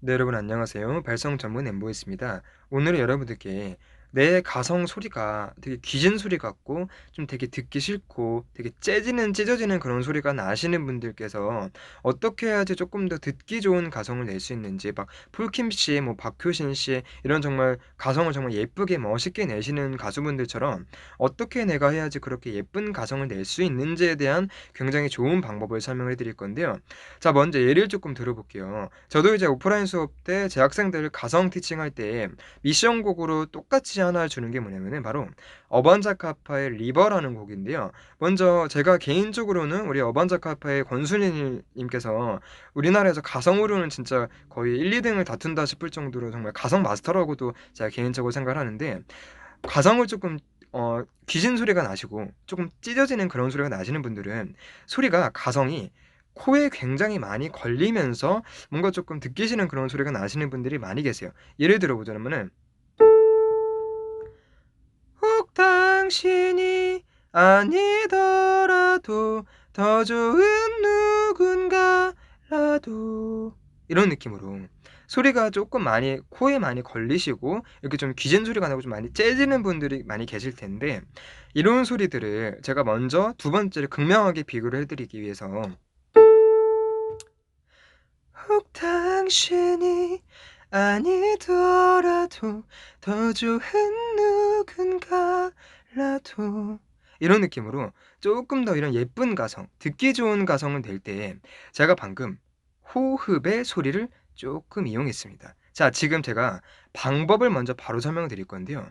네, 여러분 안녕하세요. 발성 전문 엠보이스입니다. 오늘은 여러분들께 내 가성 소리가 되게 귀신 소리 같고 좀 되게 듣기 싫고 되게 째지는 찢어지는 그런 소리가 나시는 분들께서 어떻게 해야지 조금 더 듣기 좋은 가성을 낼 수 있는지 막 폴킴 씨, 뭐 박효신 씨 이런 정말 가성을 정말 예쁘게 멋있게 내시는 가수분들처럼 어떻게 내가 해야지 그렇게 예쁜 가성을 낼 수 있는지에 대한 굉장히 좋은 방법을 설명해 드릴 건데요. 자, 먼저 예를 조금 들어볼게요. 저도 이제 오프라인 수업 때 제 학생들 가성 티칭할 때 미션 곡으로 똑같이 하나 주는 게 뭐냐면은 바로 어반자카파의 리버라는 곡인데요. 먼저 제가 개인적으로는 우리 어반자카파의 권순희 님께서 우리나라에서 가성으로는 진짜 거의 1, 2등을 다툰다 싶을 정도로 정말 가성 마스터라고도 제가 개인적으로 생각을 하는데 가성을 조금 어 귀신 소리가 나시고 조금 찢어지는 그런 소리가 나시는 분들은 소리가 가성이 코에 굉장히 많이 걸리면서 뭔가 조금 싫은 그런 소리가 나시는 분들이 많이 계세요. 예를 들어 보자면은 당신이 아니더라도 더 좋은 누군가라도. 이런 느낌으로. 소리가 조금 많이 코에 많이 걸리시고 이렇게 좀 귀신 소리가 나고 좀 많이 째지는 분들이 많이 계실 텐데 이런 소리들을 제가 먼저 두 번째로 극명하게 비교를 해 드리기 위해서. 혹 당신이 아니더라도 더 좋은 누군가라도 이런 느낌으로 조금 더 이런 예쁜 가성, 듣기 좋은 가성을 낼때 제가 방금 호흡의 소리를 조금 이용했습니다. 자, 지금 제가 방법을 먼저 바로 설명을 드릴 건데요.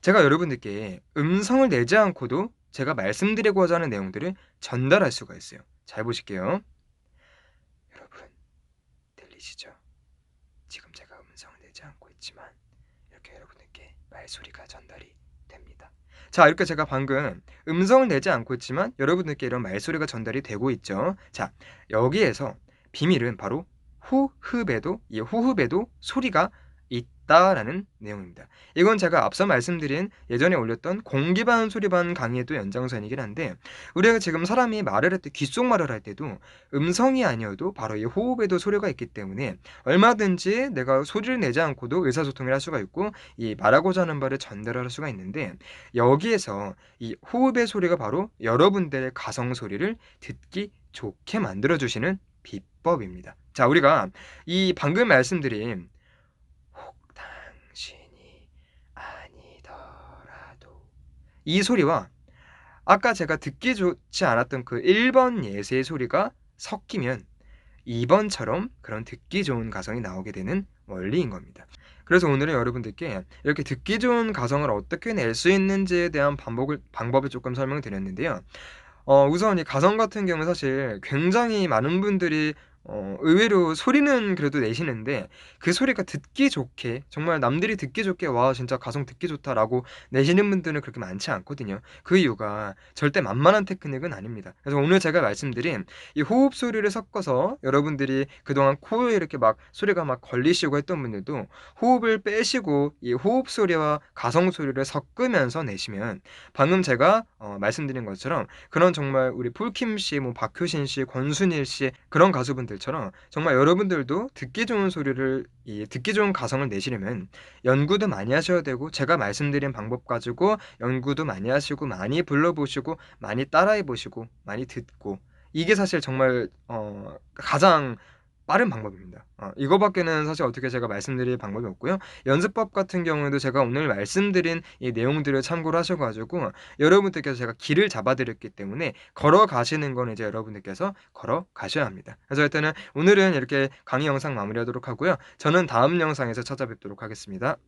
제가 여러분들께 음성을 내지 않고도 제가 말씀드리고자 하는 내용들을 전달할 수가 있어요. 잘 보실게요. 여러분, 들리시죠? 지금 제가 내지 않고 있지만 이렇게 여러분들께 말소리가 전달이 됩니다. 자, 이렇게 제가 방금 음성을 내지 않고 있지만 여러분들께 이런 말소리가 전달이 되고 있죠. 자, 여기에서 비밀은 바로 호흡에도 이 호흡에도 소리가 있다라는 내용입니다. 이건 제가 앞서 말씀드린 예전에 올렸던 공기 반 소리 반 강의에도 연장선이긴 한데 우리가 지금 사람이 말을 할 때 귓속말을 할 때도 음성이 아니어도 바로 이 호흡에도 소리가 있기 때문에 얼마든지 내가 소리를 내지 않고도 의사소통을 할 수가 있고 이 말하고자 하는 바를 전달할 수가 있는데 여기에서 이 호흡의 소리가 바로 여러분들의 가성 소리를 듣기 좋게 만들어 주시는 비법입니다. 자, 우리가 이 방금 말씀드린 혹 당신이 아니더라도 이 소리와 아까 제가 듣기 좋지 않았던 그 1번 예세의 소리가 섞이면 2번처럼 그런 듣기 좋은 가성이 나오게 되는 원리인 겁니다. 그래서 오늘은 여러분들께 이렇게 듣기 좋은 가성을 어떻게 낼 수 있는지에 대한 방법을, 방법을 조금 설명을 드렸는데요. 어, 우선 이 가성 같은 경우는 사실 굉장히 많은 분들이 어 의외로 소리는 그래도 내시는데 그 소리가 듣기 좋게 정말 남들이 듣기 좋게 '와 진짜 가성 듣기 좋다.'라고 내시는 분들은 그렇게 많지 않거든요. 그 이유가 절대 만만한 테크닉은 아닙니다. 그래서 오늘 제가 말씀드린 이 호흡 소리를 섞어서 여러분들이 그동안 코에 이렇게 막 소리가 막 걸리시고 했던 분들도 호흡을 빼시고 이 호흡 소리와 가성 소리를 섞으면서 내시면 방금 제가 어 말씀드린 것처럼 그런 정말 우리 폴킴 씨, 뭐 박효신 씨, 권순일 씨 그런 가수분 들 것처럼 정말 여러분들도 듣기 좋은 소리를 이 듣기 좋은 가성을 내시려면 연구도 많이 하셔야 되고 제가 말씀드린 방법 가지고 연구도 많이 하시고 많이 불러보시고 많이 따라해 보시고 많이 듣고 이게 사실 정말 어 가장 빠른 방법입니다. 어 이거밖에는 사실 어떻게 제가 말씀드릴 방법이 없고요. 연습법 같은 경우에도 제가 오늘 말씀드린 이 내용들을 참고를 하셔 가지고 여러분들께서 제가 길을 잡아 드렸기 때문에 걸어가시는 건 이제 여러분들께서 걸어가셔야 합니다. 그래서 일단은 오늘은 이렇게 강의 영상 마무리하도록 하고요. 저는 다음 영상에서 찾아뵙도록 하겠습니다.